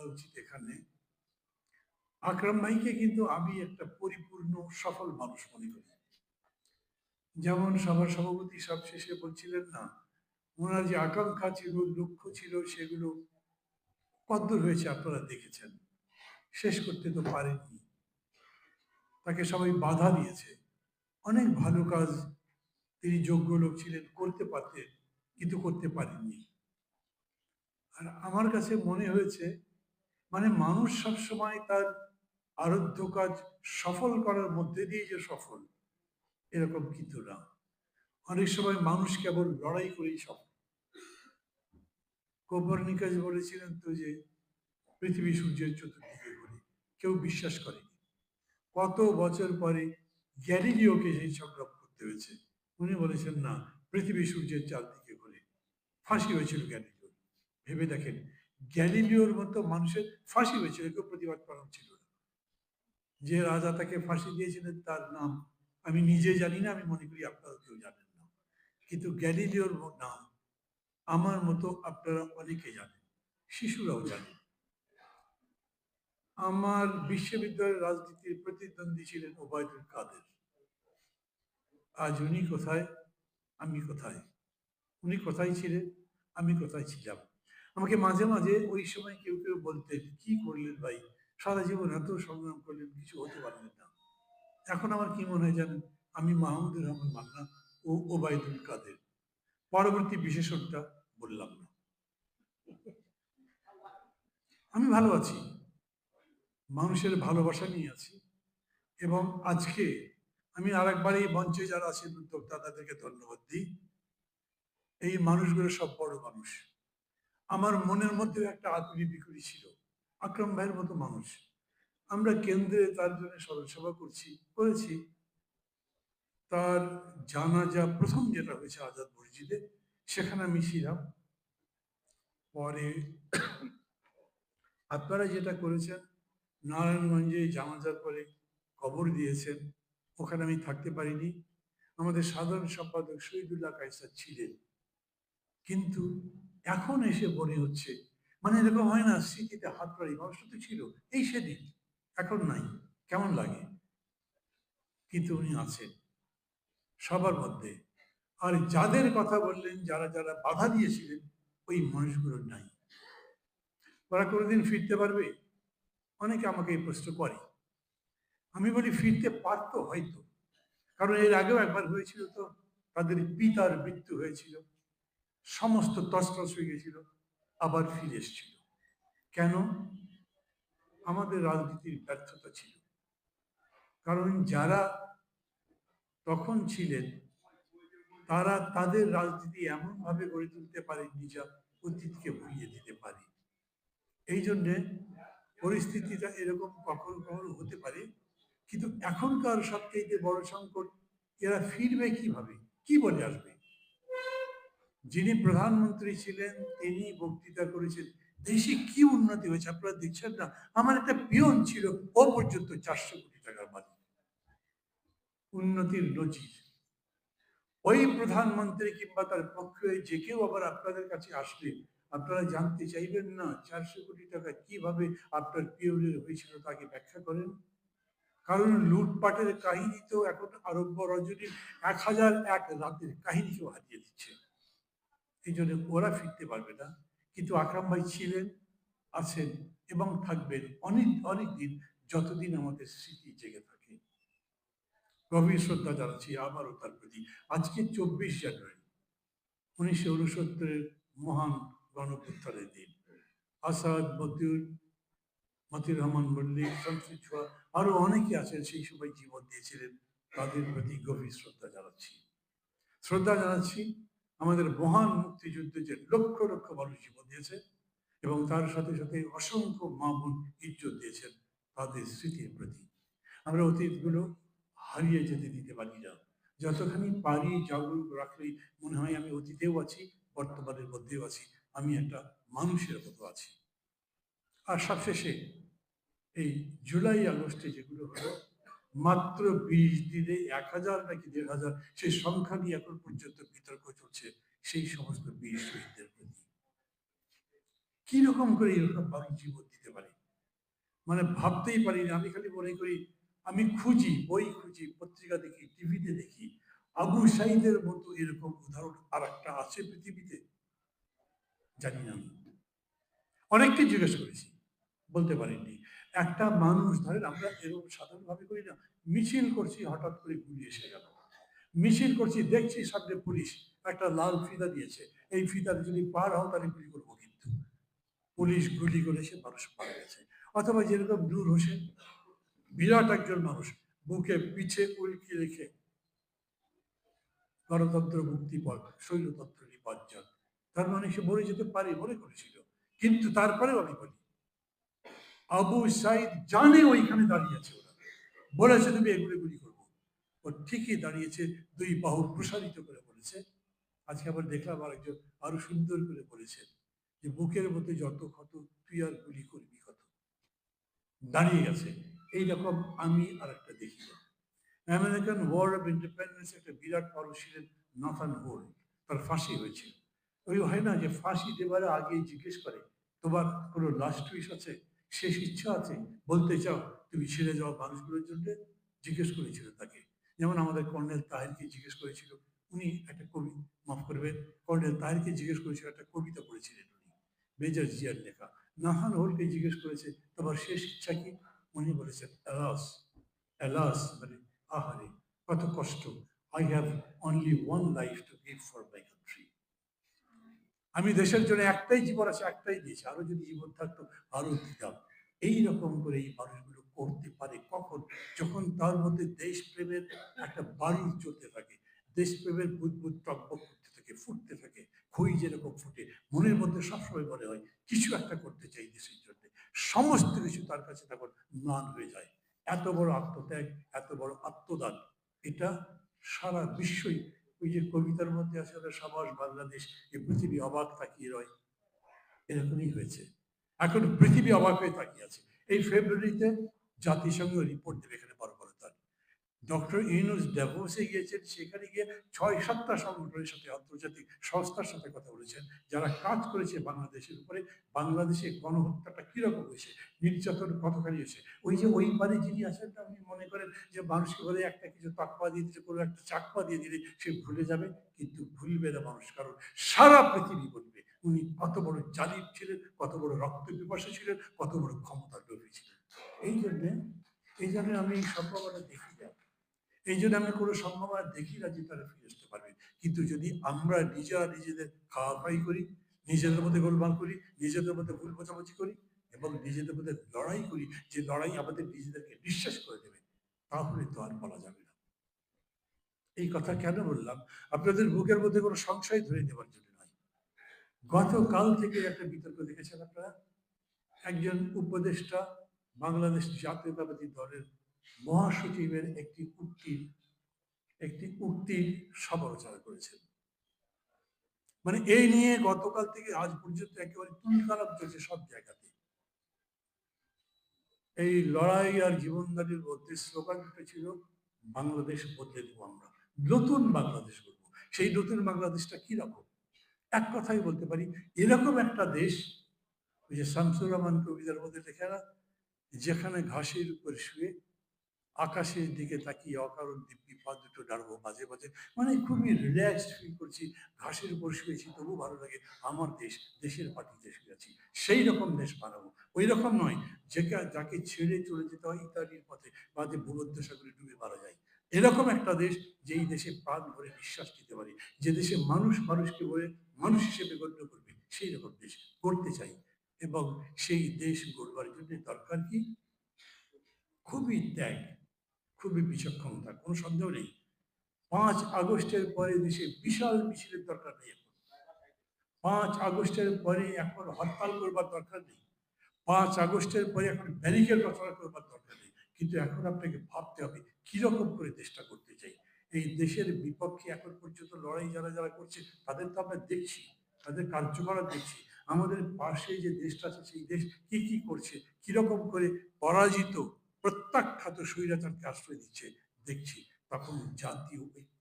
বলা উচিত এখানে। আকরাম ভাইকে কিন্তু আমি একটা পরিপূর্ণ সফল মানুষ মনে করি। যেমন সভার সভাপতি সব শেষে বলছিলেন না, ওনার যে আকাঙ্ক্ষা ছিল, লক্ষ্য ছিল, সেগুলো কদ্দূর হয়েছে আপনারা দেখেছেন। শেষ করতে তো পারেননি। তাকে সবাই বাধা দিয়েছে। অনেক ভালো কাজ তিনি যোগ্য লোক ছিলেন, করতে পারতেন, কিন্তু করতে পারেননি। আর আমার কাছে মনে হয়েছে মানে মানুষ সবসময় তার আরাধ্য কাজ সফল করার মধ্যে দিয়ে যে সফল, এরকম কিন্তু না। অনেক সময় মানুষ কেবল লড়াই করেই সফল। কোপরনিকাস বলেছিলেন তো যে, পৃথিবী সূর্যের চতুর্দিকে ঘুরে, কেউ বিশ্বাস করেনি। কত বছর পরে গ্যালিলিওকে সেই সংগ্রাম করতে হয়েছে। উনি বলেছেন, না, পৃথিবী সূর্যের চারদিকে ঘুরে। ফাঁসি হয়েছিল গ্যালিলিওর। ভেবে দেখেন গ্যালিলিওর মতো মানুষের ফাঁসি হয়েছিল, কেউ প্রতিবাদ করার ছিল না। যে রাজা তাকে ফাঁসি দিয়েছিলেন, তার নাম আমি নিজে জানি না, আমি মনে করি আপনারা কেউ জানেন না। কিন্তু গ্যালিলিওর নাম আমার মতো আপনারা অনেকে জানেন, শিশুরাও জানেন। আমার বিশ্ববিদ্যালয়ের রাজনীতির প্রতিদ্বন্দ্বী ছিলেন ওবায়দুল কাদের। আজ উনি কোথায়? আমি কোথায়? উনি কোথায় ছিলেন? আমি কোথায় ছিলাম? আমাকে মাঝে মাঝে ওই সময় কেউ কেউ বলতেন কি করলেন ভাই? সারা জীবন এত সংগ্রাম করলেন কিছু হতে পারলেন না। এখন আমার কি মনে হয় জানেন? আমি মাহমুদুর রহমান মান্না ও ওবায়দুল কাদের। পরবর্তী বিশেষণটা বললাম না। আমি ভালো আছি। মানুষের ভালোবাসা নিয়ে আছি। এবং আজকে আমি আরেকবার এই মঞ্চে যারা আছেন উদ্যোক্তা তাদেরকে ধন্যবাদ দিই। এই মানুষগুলো সব বড় মানুষ। আমার মনের মধ্যে একটা আকুলি বিকুলি ছিল, আকরাম ভাইয়ের মতো মানুষ। আমরা কেন্দ্রে তার জন্য সভা করছি, করেছি। তার জানাজা প্রথম যেটা হয়েছে আজাদ মসজিদে, সেখানে আমি ছিলাম। পরে আপনারা যেটা করেছেন, নারায়ণগঞ্জে জানাজার পরে কবর দিয়েছেন, ওখানে আমি থাকতে পারিনি। আমাদের সাধারণ সম্পাদক শহীদুল্লাহ কাইসার ছিলেন। কিন্তু এখন এসে মনে হচ্ছে মানে এরকম হয় না, স্মৃতিতে হাত পাড়ি মানুষটা তো ছিল, এই সেদিন, এখন নাই, কেমন লাগে? কিন্তু উনি আছেন, সবার মধ্যে। আর যাদের কথা বললেন, যারা যারা বাধা দিয়েছিলেন, ওই মানুষগুলো নাই। ওরা কোনোদিন ফিরতে পারবে? অনেকে আমাকে এই প্রশ্ন করে। আমি বলি, ফিরতে পারতো হয়তো। কারণ এর আগেও একবার হয়েছিল তো, তাদের পিতার মৃত্যু হয়েছিল। সমস্ত তসতস হয়ে গেছিল, আবার ফিরে এসেছিল। কেন? আমাদের রাজনীতির ব্যর্থতা ছিল। কারণ যারা তখন ছিলেন, তারা তাদের রাজনীতি এমনভাবে গড়ে তুলতে পারে নিজা অতীতকে ভুলিয়ে দিতে পারে। এই জন্যে পরিস্থিতিটা এরকম কখনো কখনো হতে পারে, কিন্তু এখনকার সবচেয়ে বড় সংকট, এরা ফিরবে কীভাবে? কি বলে আসবে? যিনি প্রধানমন্ত্রী ছিলেন, তিনি বক্তৃতা করেছেন। দেশে কি উন্নতি হয়েছে আপনারা দেখছেন না? আমার একটা পিয়ন ছিল, ও পর্যন্ত চারশো কোটি টাকার মালিক। উন্নতির নজির। ওই প্রধানমন্ত্রী কিংবা তার পক্ষে যে কেউ আবার আপনাদের কাছে আসলে আপনারা জানতে চাইবেন না চারশো কোটি টাকা কীভাবে আপনার পিওনের হয়েছিল তাকে ব্যাখ্যা করেন। কারণ লুটপাটের কাহিনী তো এখন আরব্য রজনীর এক হাজার এক রাতের কাহিনীকেও হারিয়ে দিচ্ছে। এই জন্য ওরা ফিরতে পারবে না। কিন্তু আকরাম ভাই ছিলেন, আছেন এবং থাকবেন অনেক অনেক দিন যতদিন আমাদের স্মৃতি জেগে থাকে। গভীর শ্রদ্ধা জানাচ্ছি আবারও তার প্রতি। আজকে চব্বিশ জানুয়ারি, উনিশশো উনসত্তরের মহান গণপুত্থানের দিন। আসাদ, মতিউর মতির রহমান মল্লিক শামসুল ছোয়া আরও অনেকে আছেন সেই সময় জীবন দিয়েছিলেন। তাদের প্রতি গভীর শ্রদ্ধা জানাচ্ছি। শ্রদ্ধা জানাচ্ছি আমাদের মহান মুক্তিযুদ্ধে যে লক্ষ লক্ষ মানুষ জীবন দিয়েছে এবং তার সাথে সাথে অসংখ্য মা বোন ইজ্জত দিয়েছেন, তাদের স্মৃতির প্রতি। আমরা অতীতগুলো হারিয়ে যেতে দিতে পারি না। যতখানি পারি জাগরুক রাখলেই মনে হয় আমি অতীতেও আছি, বর্তমানের মধ্যেও আছি, আমি একটা মানুষের মতো আছি। আর সবশেষে এই জুলাই আগস্টে যেগুলো হলো মাত্র বিশ দিনে এক হাজার নাকি দেড় হাজার, সেই সংখ্যা নিয়ে এখন পর্যন্ত বিতর্ক চলছে, সেই সমস্ত বীর শহীদদের প্রতি। কীরকম করে এরকম মানুষ জীবন দিতে পারে? মানে ভাবতেই পারি না, আমি খালি মনে করি, আমি খুঁজি, বই খুঁজি, পত্রিকা দেখি টিভিতে দেখি, আবু সাইদের মতো এরকম উদাহরণ আর একটা আছে পৃথিবীতে? জানি না। অনেককে জিজ্ঞেস করেছি, বলতে পারিনি একটা মানুষ, ধরেন আমরা এরকম সাধারণভাবে করি না, মিছিল করছি, হঠাৎ করে গুলি এসে গেল। মিছিল করছি, দেখছি সামনে পুলিশ, একটা লাল ফিতা দিয়েছে। এই ফিতার যদি পার হও তাহলে গুলি করব কিন্তু। পুলিশ গুলি করেছে মানুষ মারা গেছে। অথবা যেরকম নূর হোসেন, বিরাট একজন মানুষ, বুকে পিছে উল্কি রেখে গণতন্ত্র মুক্তি পথ শৈলতন্ত্র নিপাজ্জন তার মানে সে মরে যেতে পারে, মনে করেছিল। কিন্তু তারপরেও আমি বলি আবু সাইদ জানে ওইখানে দাঁড়িয়েছে ওরা। বলেছে, তুমি এগুলো গুলি করব। ও ঠিকই দাঁড়িয়েছে, দুই বাহু প্রসারিত করে বলেছে। আজকে আবার দেখলাম আরেকজন আরও সুন্দর করে বলেছেন যে, বুকের মধ্যে যত ক্ষত, তুই আর গুলি করবি কত? দাঁড়িয়ে গেছে। এইরকম আমি আর একটা দেখি। আমেরিকান ওয়ার অফ ইন্ডিপেন্ডেন্স একটা বিরাট মানুষ ছিলেন নাথান হোল। তার ফাঁসি হয়েছিল। ওই হয় না যে, ফাঁসি দেবার আগে জিজ্ঞেস করে, তোমার কোনো লাস্ট উইশ আছে? শেষ ইচ্ছা আছে। বলতে চাও, তুমি ছেড়ে যাওয়া মানুষগুলোর জন্য জিজ্ঞেস করেছিল তাকে। যেমন আমাদের কর্নেল তাহেরকে জিজ্ঞেস করেছিল, উনি একটা কবি, মাফ করবেন, কর্নেল তাহেরকে জিজ্ঞেস করেছিল, একটা কবিতা পড়েছিলেন উনি, মেজর জিয়ার লেখা। নাহান হোলকে জিজ্ঞেস করেছে, তোমার শেষ ইচ্ছা কি? উনি বলেছেন অ্যালাস অ্যালাস মানে আহারে, কত কষ্ট। I have only one life to give for my আমি দেশের জন্য একটাই জীবন আছে, একটাই দিয়েছি। আরও যদি জীবন থাকতো, আরও দিতাম। এইরকম করে এই মানুষগুলো করতে পারে কখন? যখন তার মধ্যে দেশপ্রেমের একটা বাড়ি চলতে থাকে, দেশপ্রেমের বুদবুদ টকবক করতে থাকে, ফুটতে থাকে, খই যেরকম ফুটে, মনের মধ্যে সবসময় মনে হয়, কিছু একটা করতে চাই দেশের জন্য। সমস্ত কিছু তার কাছে তখন ম্লান হয়ে যায়। এত বড় আত্মত্যাগ, এত বড় আত্মদান, এটা সারা বিশ্বই ওই যে কবিতার মধ্যে ওদের সাবাস বাংলাদেশ এই পৃথিবী অবাক তাকিয়ে রয়। এরকমই হয়েছে। এখন পৃথিবী অবাক হয়ে তাকিয়ে আছে। এই ফেব্রুয়ারিতে জাতিসংঘ রিপোর্ট দেবে ডক্টর ইউনুস ড্যাভোসে গিয়েছেন, সেখানে গিয়ে ছয় সাতটা সংগঠনের সাথে আন্তর্জাতিক সংস্থার সাথে কথা বলেছেন, যারা কাজ করেছে বাংলাদেশের উপরে। বাংলাদেশে গণহত্যাটা কীরকম হয়েছে, নির্যাতন কতখানি হয়েছে? ওই যে ওই পারে যিনি আছেন উনি মনে করেন যে মানুষকে বলে একটা কিছু তাকপা দিয়ে দিলে, কোনো একটা চাকপা দিয়ে দিলে সে ভুলে যাবে, কিন্তু ভুলবে না মানুষ, কারণ সারা পৃথিবী বলবে, উনি কত বড় জালিম ছিলেন, কত বড় রক্ত পিপাসা ছিলেন, কত বড় ক্ষমতার লোভী ছিলেন। এই জন্যে, এই জন্য আমি এই দেখি না। এই জন্য আমরা কোনো সম্ভাবনা দেখি না যে তারা ফিরে আসতে পারবে। কিন্তু যদি আমরা নিজেরা নিজেদের খাওয়া খাই করি, নিজেদের মধ্যে গোলমাল করি, নিজেদের মধ্যে ভুল বোঝাবুঝি করি এবং নিজেদের মধ্যে লড়াই করি, যে লড়াই আমাদের নিজেদেরকে বিশ্বাস করে দেবে, তাহলে তো আর বলা যাবে না। এই কথা কেন বললাম? আপনাদের বুকের মধ্যে কোনো সংশয় ধরে নেওয়ার জন্য নয়। গতকাল থেকে একটা বিতর্ক দেখেছেন আপনারা? একজন উপদেষ্টা বাংলাদেশ জাতীয়তাবাদী দলের মহাসচিবের একটি উক্তির একটি উক্তির সমালোচনা করেছেন। মানে এই নিয়ে গতকাল থেকে আজ পর্যন্ত একেবারে তুলকালাপ চলছে সব জায়গাতে। এই লড়াই আর জীবনদারির মধ্যে স্লোগানটা ছিল বাংলাদেশ বদলে দেবো আমরা। নতুন বাংলাদেশ করব সেই নতুন বাংলাদেশটা কি রকম? এক কথাই বলতে পারি, এরকম একটা দেশ, ওই যে শামসুর রহমান কবিতার মধ্যে লেখা যেখানে ঘাসের উপর শুয়ে আকাশের দিকে তাকিয়ে অকারণ দিব্যি পা দুটো ডাড়বো মাঝে মাঝে। মানে খুবই রিল্যাক্সড ফিল করছি, ঘাসের উপর শুয়েছি তবু ভালো লাগে। আমার দেশ, দেশের পার্টিতে শুয়ে আছি সেই রকম দেশ বানাবো। ওই রকম নয় যে যাকে ছেড়ে চলে যেতে হয় ইত্যাদির পথে বা যে ভূমধ্যসাগরে ডুবে মারা যায়। এরকম একটা দেশ যেই দেশে প্রাণ ভরে বিশ্বাস দিতে পারে। যে দেশে মানুষ মানুষকে বলে, মানুষ হিসেবে গণ্য করবে, সেই রকম দেশ করতে চাই। এবং সেই দেশ গড়বার জন্য দরকার কি? খুবই ত্যাগ। খুবই বিচক্ষণতা কোনো সন্দেহ নেই। পাঁচ আগস্টের পরে দেশে বিশাল মিছিলের দরকার নেই এখন। পাঁচ আগস্টের পরে এখন হরতাল করবার দরকার নেই। পাঁচ আগস্টের পরে এখন ব্যারিকেড রচনা করবার দরকার নেই। কিন্তু এখন আপনাকে ভাবতে হবে, কীরকম করে দেশটা করতে চাই? এই দেশের বিপক্ষে এখন পর্যন্ত লড়াই যারা যারা করছে, তাদের তো আমরা দেখছি, তাদের কার্যকলাপ দেখছি। আমাদের পাশে যে দেশটা আছে, সেই দেশ কি কি করছে, কীরকম করে পরাজিত প্রত্যাখ্যাত স্বৈরাচারকে আশ্রয় দিচ্ছে দেখছি তখন জাতীয় ঐক্য